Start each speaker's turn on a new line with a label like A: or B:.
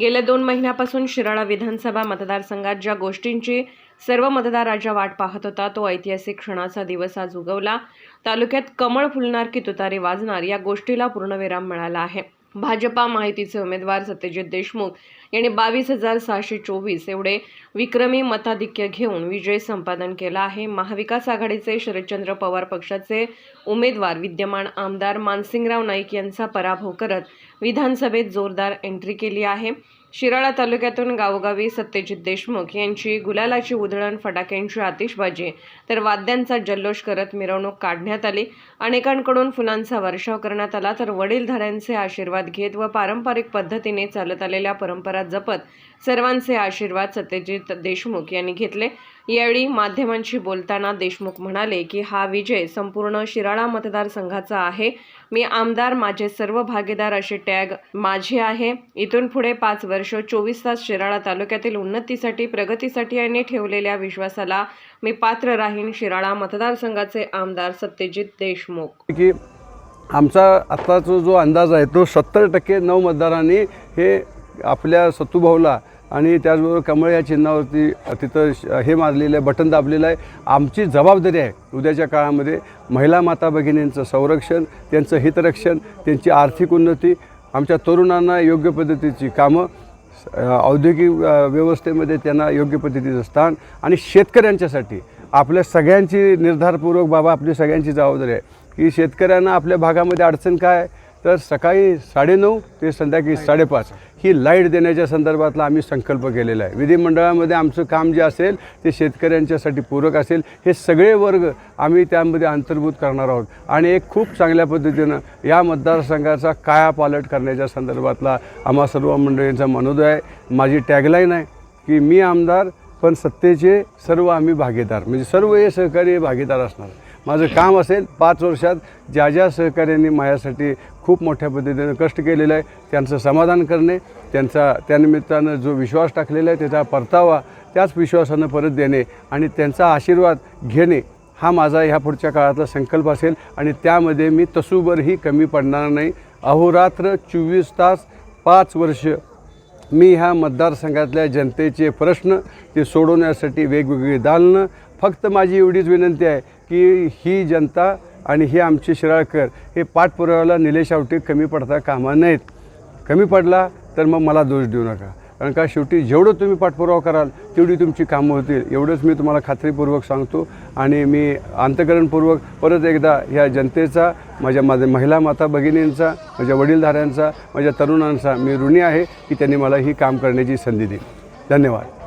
A: गेल्या दोन महिन्यापासून शिराळा विधानसभा मतदारसंघात ज्या गोष्टींची सर्व मतदार राजा वाट पाहत होता तो ऐतिहासिक क्षणाचा दिवस आज उगवला. तालुक्यात कमळ फुलणार की तुतारी वाजणार या गोष्टीला पूर्णविराम मिळाला आहे. भाजपा माहितीचे उमेदवार सत्यजित देशमुख यांनी बावीस हजार सहाशे चोवीस एवढे विक्रमी मताधिक्य घेऊन विजय संपादन केला आहे. महाविकास आघाडीचे शरदचंद्र पवार पक्षाचे उमेदवार विद्यमान आमदार मानसिंगराव नाईक यांचा पराभव करत विधानसभेत जोरदार एंट्री केली आहे. शिराळा तालुक्यातून गावोगावी सत्यजित देशमुख यांची गुलालाची उधळण फटाक्यांची आतिषबाजी तर वाद्यांचा जल्लोष करत मिरवणूक काढण्यात आली. अनेकांकडून फुलांचा वर्षाव करण्यात आला तर वडीलधाऱ्यांचे आशीर्वाद घेत व पारंपरिक पद्धतीने चालत आलेल्या परंपरा जपत सर्वांचे आशीर्वाद सत्यजित देशमुख यांनी घेतले. यावेळी माध्यमांशी बोलताना देशमुख म्हणाले की हा विजय संपूर्ण शिराळा मतदारसंघाचा आहे. मी आमदार माझे सर्व भागीदार असे टॅग माझे आहे. इथून पुढे पाच वर्ष चोवीस तास शिराळा तालुक्यातील उन्नतीसाठी प्रगतीसाठी यांनी ठेवलेल्या विश्वासाला मी पात्र राहीन शिराळा मतदारसंघाचे आमदार सत्यजित देशमुख.
B: की आमचा आत्ताचा जो अंदाज आहे तो सत्तर टक्के नऊ मतदारांनी हे आपल्या सत्तूभाऊला आणि त्याचबरोबर कमळ या चिन्हावरती तिथं श- हे मारलेलं आहे बटन दाबलेलं आहे आमची जबाबदारी आहे उद्याच्या काळामध्ये महिला माता भगिनींचं संरक्षण त्यांचं हितरक्षण त्यांची आर्थिक उन्नती आमच्या तरुणांना योग्य पद्धतीची कामं औद्योगिक व्यवस्थेमध्ये त्यांना योग्य पद्धतीचं स्थान आणि शेतकऱ्यांच्यासाठी आपल्या सगळ्यांची निर्धारपूर्वक बाबा आपली सगळ्यांची जबाबदारी आहे की शेतकऱ्यांना आपल्या भागामध्ये अडचण काय आहे? तर सकाळी साडेनऊ ते संध्याकाळी साडेपाच ही लाइट देण्याच्या संदर्भातला आम्ही संकल्प केलेला आहे. विधिमंडळामध्ये आमचं काम जे असेल ते शेतकऱ्यांच्यासाठी पूरक असेल हे सगळे वर्ग आम्ही त्यामध्ये अंतर्भूत करणार आहोत. आणि एक खूप चांगल्या पद्धतीनं या मतदारसंघाचा कायापालट करण्याच्या संदर्भातला आम्हा सर्व मंडळींचा मनोदय आहे. माझी टॅगलाईन आहे की मी आमदार पण सत्तेचे सर्व आम्ही भागीदार. म्हणजे सर्व हे सहकारी भागीदार असणार. माझं काम असेल पाच वर्षात ज्या ज्या सहकाऱ्यांनी माझ्यासाठी खूप मोठ्या पद्धतीनं कष्ट केलेलं आहे. त्यांचं समाधान करणे त्यांचा त्यानिमित्तानं जो विश्वास टाकलेला आहे त्याचा परतावा त्याच विश्वासानं परत देणे आणि त्यांचा आशीर्वाद घेणे हा माझा ह्या पुढच्या काळातला संकल्प असेल आणि त्यामध्ये मी तसूभरही कमी पडणार नाही. अहोरात्र चोवीस तास पाच वर्ष मी ह्या मतदारसंघातल्या जनतेचे प्रश्न ते सोडवण्यासाठी वेगवेगळी दालनं. फक्त माझी एवढीच विनंती आहे की ही जनता आणि हे आमचे शिराळकर हे पाठपुराव्याला निलेश आवटे कमी पडता कामा नाहीत कमी पडला तर मग मला दोष देऊ नका. कारण का शेवटी जेवढं तुम्ही पाठपुरावा कराल तेवढी तुमची कामं होतील. एवढंच मी तुम्हाला खात्रीपूर्वक सांगतो आणि मी अंतकरणपूर्वक परत एकदा ह्या जनतेचा माझ्या माझ्या महिला माता भगिनींचा माझ्या वडीलधाऱ्यांचा माझ्या तरुणांचा मी ऋणी आहे की त्यांनी मला ही काम करण्याची संधी दिली. धन्यवाद.